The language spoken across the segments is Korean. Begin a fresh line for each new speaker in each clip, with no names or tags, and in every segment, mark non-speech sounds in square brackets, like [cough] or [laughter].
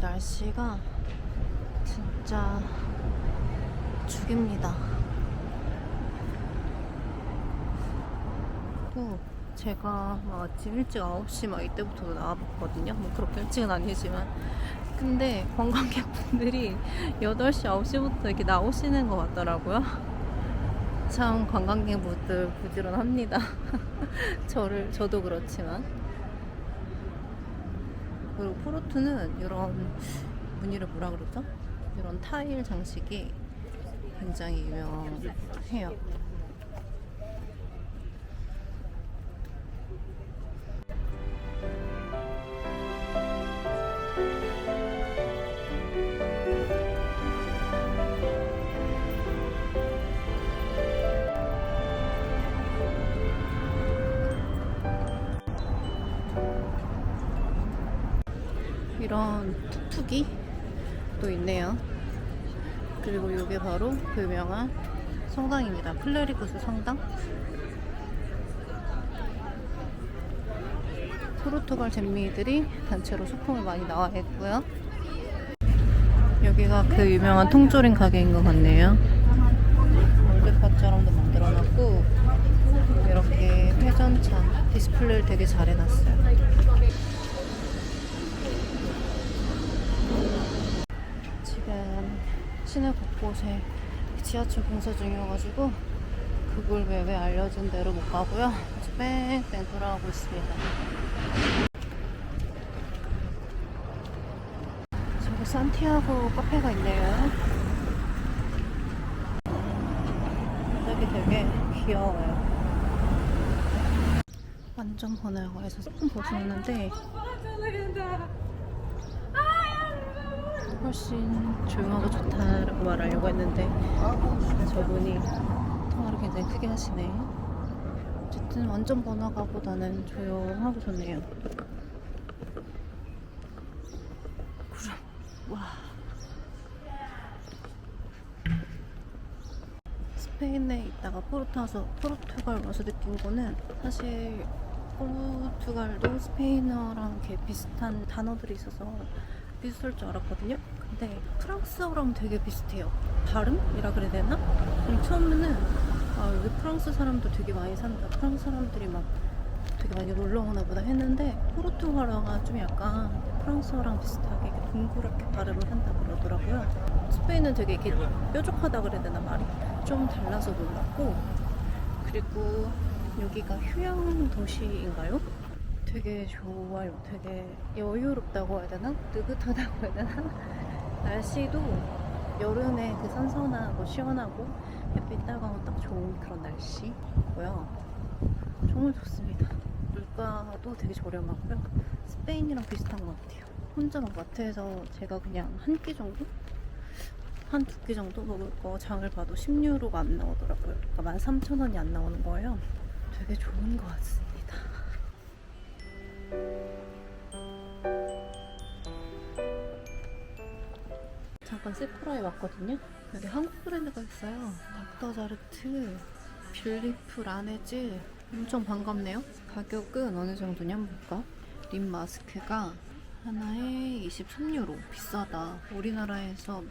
날씨가 진짜 죽입니다. 또 제가 막 아침 일찍 9시 막 이때부터 나와봤거든요. 뭐 그렇게 일찍은 아니지만. 근데 관광객분들이 8시, 9시부터 이렇게 나오시는 것 같더라고요. 참 관광객분들 부지런합니다. [laughs] 저를, 저도 그렇지만. 그리고 포르투는 이런 무늬를 뭐라 그러죠? 이런 타일 장식이 굉장히 유명해요. 이런 툭툭이 또 있네요. 그리고 이게 바로 그 유명한 성당입니다. 클레리구스 성당. 포르투갈 잼미들이 단체로 소품을 많이 나와 있고요. 여기가 그 유명한 통조림 가게인 것 같네요. 월드컵처럼도 만들어놨고 이렇게 회전차 디스플레이를 되게 잘 해놨어요. 지금 시내 곳곳에 지하철 공사 중이어가지고 그걸 왜, 왜 알려준 대로 못 가고요. 뺑뺑 돌아가고 있습니다. 저기 산티아고 카페가 있네요. 여기 되게 귀여워요. 완전 번화가에서 조금 벗어났는데 훨씬 조용하고 좋다라고 말하려고 했는데 저분이 통화를 굉장히 크게 하시네. 어쨌든 완전 번화가보다는 조용하고 좋네요. 구름. 와. 스페인에 있다가 포르투 와서 포르투갈 와서 느낀 거는 사실 포르투갈도 스페인어랑 비슷한 단어들이 있어서 비슷할 줄 알았거든요. 근데 프랑스어랑 되게 비슷해요. 발음이라 그래야 되나? 처음에는 아 여기 프랑스 사람도 되게 많이 산다. 프랑스 사람들이 막 되게 많이 놀러 오나 보다 했는데 포르투갈어가 좀 약간 프랑스어랑 비슷하게 이렇게 동그랗게 발음을 한다 그러더라고요. 스페인은 되게 이렇게 뾰족하다 그래야 되나 말이 좀 달라서 놀랐고 그리고 여기가 휴양 도시인가요? 되게 좋아요. 되게 여유롭다고 해야 되나? 느긋하다고 해야 되나? [laughs] 날씨도 여름에 그 선선하고 시원하고 햇빛 따가운 딱 좋은 그런 날씨고요. 정말 좋습니다. 물가도 되게 저렴하고요. 스페인이랑 비슷한 것 같아요. 혼자 막 마트에서 제가 그냥 한 끼 정도? 한 두 끼 정도 먹을 거 장을 봐도 10유로가 안 나오더라고요. 그러니까 13,000원이 안 나오는 거예요. 되게 좋은 것 같습니다. 잠깐 세프라에 왔거든요. 여기 한국 브랜드가 있어요. 닥터자르트, 뷰리프 라네즈. 엄청 반갑네요. 가격은 어느 정도냐 한번 볼까? 립 마스크가 하나에 23유로. 비싸다. 우리나라에서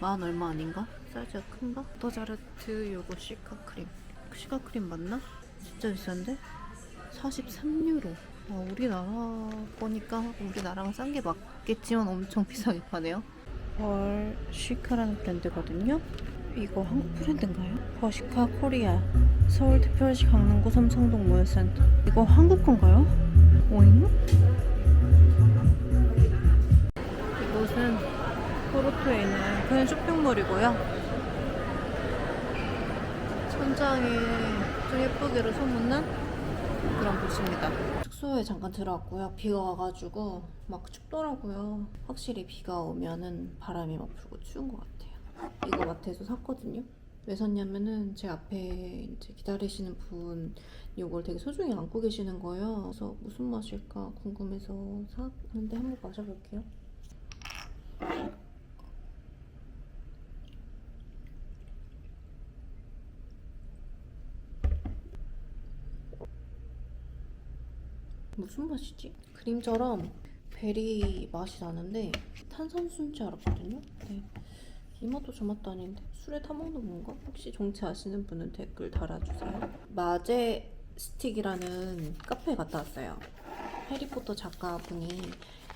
만 얼마 아닌가? 사이즈가 큰가? 닥터자르트 요거 시카 크림. 시카 크림 맞나? 진짜 비싼데? 43유로. 아, 우리나라 거니까 우리나라랑 싼게 맞겠지만 엄청 비싸게 파네요. 헐 시카라는 브랜드거든요. 이거 한국 브랜드인가요? 버시카 코리아 서울특별시 강남구 삼성동 모여센터 이거 한국 건가요? 오잉? 이곳은 포르토에 있는 큰 쇼핑몰이고요. 천장에 좀 예쁘게로 소문난 그런 도시입니다. 숙소에 잠깐 들어왔고요. 비가 와가지고 막 춥더라고요. 확실히 비가 오면은 바람이 막 불고 추운 것 같아요. 이거 마트에서 샀거든요. 왜 샀냐면은 제 앞에 이제 기다리시는 분 이걸 되게 소중히 안고 계시는 거예요. 그래서 무슨 맛일까 궁금해서 샀는데 한번 마셔볼게요. 무슨 맛이지? 크림처럼 베리 맛이 나는데 탄산수인 줄 알았거든요. 네. 이 맛도 저 맛도 아닌데 술에 타먹는 건가? 혹시 정체 아시는 분은 댓글 달아주세요. 마제 스틱이라는 카페에 갔다 왔어요. 해리포터 작가분이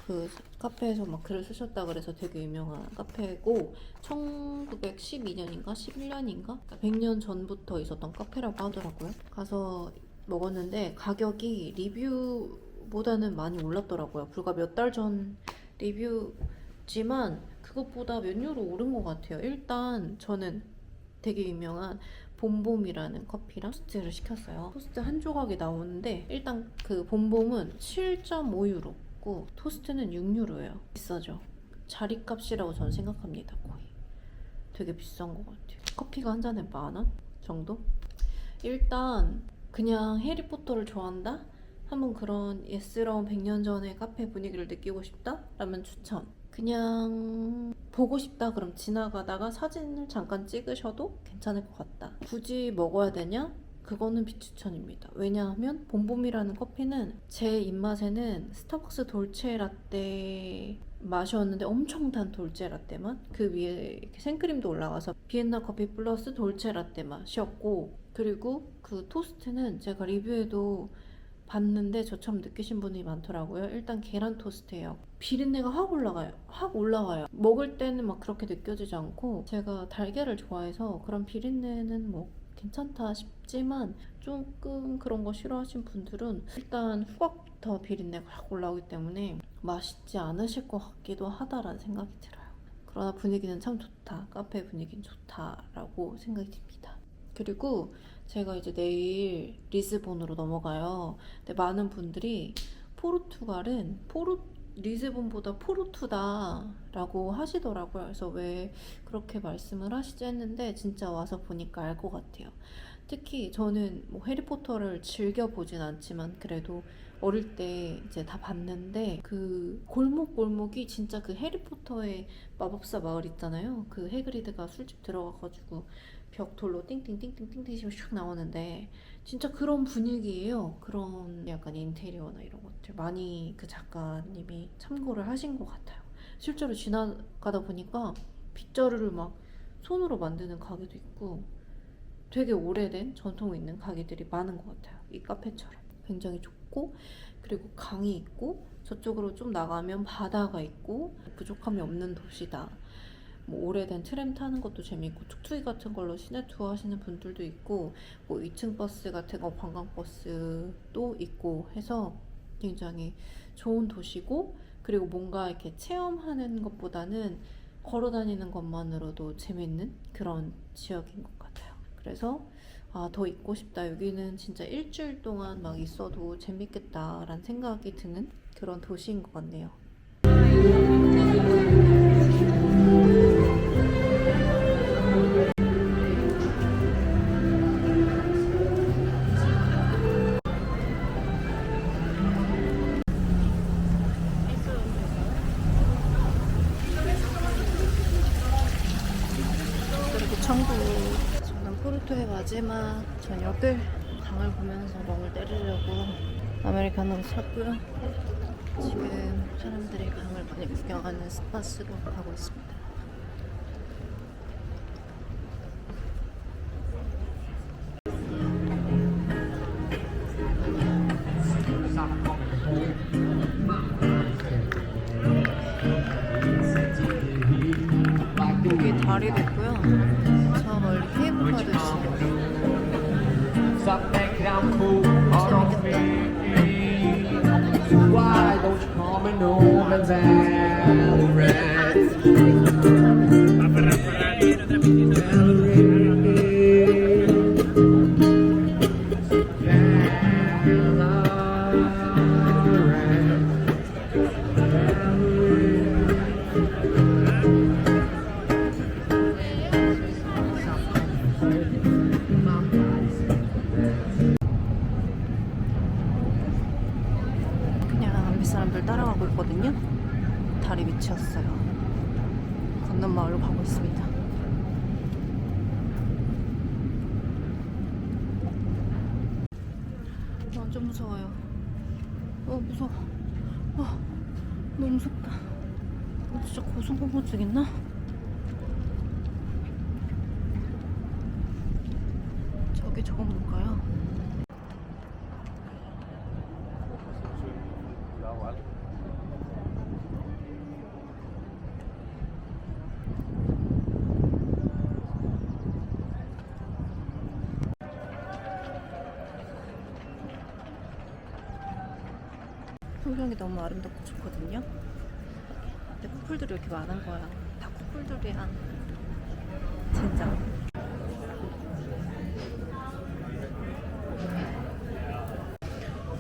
그 카페에서 막 글을 쓰셨다 그래서 되게 유명한 카페고 1912년인가 11년인가 100년 전부터 있었던 카페라고 하더라고요. 가서 먹었는데 가격이 리뷰보다는 많이 올랐더라고요. 불과 몇 달 전 리뷰지만 그것보다 몇 유로 오른 것 같아요. 일단 저는 되게 유명한 봄봄이라는 커피랑 토스트를 시켰어요. 토스트 한 조각이 나오는데 일단 그 봄봄은 7.5유로고 토스트는 6유로예요. 비싸죠. 자리값이라고 저는 생각합니다. 거의. 되게 비싼 것 같아요. 커피가 한 잔에 만 원 정도? 일단 그냥 해리포터를 좋아한다? 한번 그런 예스러운 100년 전의 카페 분위기를 느끼고 싶다? 라면 추천. 그냥 보고 싶다 그럼 지나가다가 사진을 잠깐 찍으셔도 괜찮을 것 같다. 굳이 먹어야 되냐? 그거는 비추천입니다. 왜냐하면 봄봄이라는 커피는 제 입맛에는 스타벅스 돌체 라떼 맛이었는데 엄청 단 돌체 라떼 맛. 그 위에 생크림도 올라가서 비엔나 커피 플러스 돌체 라떼 맛이었고 그리고 그 토스트는 제가 리뷰에도 봤는데 저처럼 느끼신 분이 많더라고요. 일단 계란 토스트예요. 비린내가 확 올라가요. 확 올라와요. 먹을 때는 막 그렇게 느껴지지 않고 제가 달걀을 좋아해서 그런 비린내는 뭐 괜찮다 싶지만 조금 그런 거 싫어하신 분들은 일단 후각부터 비린내가 확 올라오기 때문에 맛있지 않으실 것 같기도 하다라는 생각이 들어요. 그러나 분위기는 참 좋다. 카페 분위기는 좋다라고 생각이 듭니다. 그리고 제가 이제 내일 리스본으로 넘어가요. 근데 많은 분들이 포르투갈은 포르 리스본보다 포르투다라고 하시더라고요. 그래서 왜 그렇게 말씀을 하시지 했는데 진짜 와서 보니까 알 것 같아요. 특히 저는 뭐 해리포터를 즐겨 보진 않지만 그래도 어릴 때 이제 다 봤는데 그 골목 골목이 진짜 그 해리포터의 마법사 마을 있잖아요. 그 해그리드가 술집 들어가가지고 벽돌로 띵띵띵띵띵띵 슉 나오는데 진짜 그런 분위기예요. 그런 약간 인테리어나 이런 것들 많이 그 작가님이 참고를 하신 것 같아요. 실제로 지나가다 보니까 빗자루를 막 손으로 만드는 가게도 있고 되게 오래된 전통 있는 가게들이 많은 것 같아요. 이 카페처럼 굉장히 좋고 그리고 강이 있고 저쪽으로 좀 나가면 바다가 있고 부족함이 없는 도시다. 뭐 오래된 트램 타는 것도 재밌고 툭툭이 같은 걸로 시내 투어 하시는 분들도 있고 뭐 2층 버스 같은 거 관광 버스도 있고 해서 굉장히 좋은 도시고 그리고 뭔가 이렇게 체험하는 것보다는 걸어 다니는 것만으로도 재밌는 그런 지역인 것 같아요. 그래서 아, 더 있고 싶다. 여기는 진짜 일주일 동안 막 있어도 재밌겠다라는 생각이 드는 그런 도시인 것 같네요. 천국 저는 포르토의 마지막 저녁을 강을 보면서 멍을 때리려고 아메리카노를 샀고요. 지금 사람들이 강을 많이 구경하는 스파스로 가고 있습니다. 여기 다리도 있고요
Why don't you call me Norman Valerie? Valerie.
건넌 마을로 가고 있습니다. 완전 무서워요. 어 무서워. 어 너무 무섭다. 어, 진짜 고소공포증 있나? 저게 저건 뭘까요? 풍경이 너무 아름답고 좋거든요. 근데 커플들이 이렇게 많은 거야. 다 커플들이야. 진짜.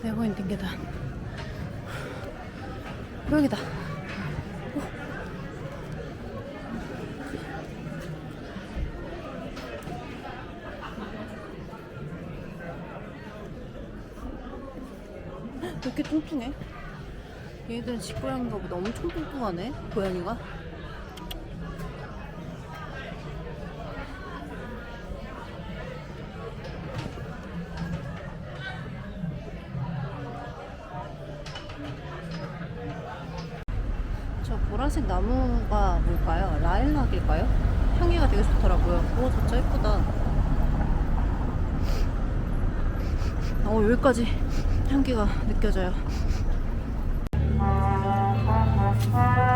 네버엔딩 계단. 여기다. 어. 왜 이렇게 뚱뚱해? 얘들은 집고양인가 보다 엄청 뚱뚱하네 고양이가 저 보라색 나무가 뭘까요? 라일락일까요? 향기가 되게 좋더라고요 오 진짜 예쁘다 어 여기까지 향기가 느껴져요
여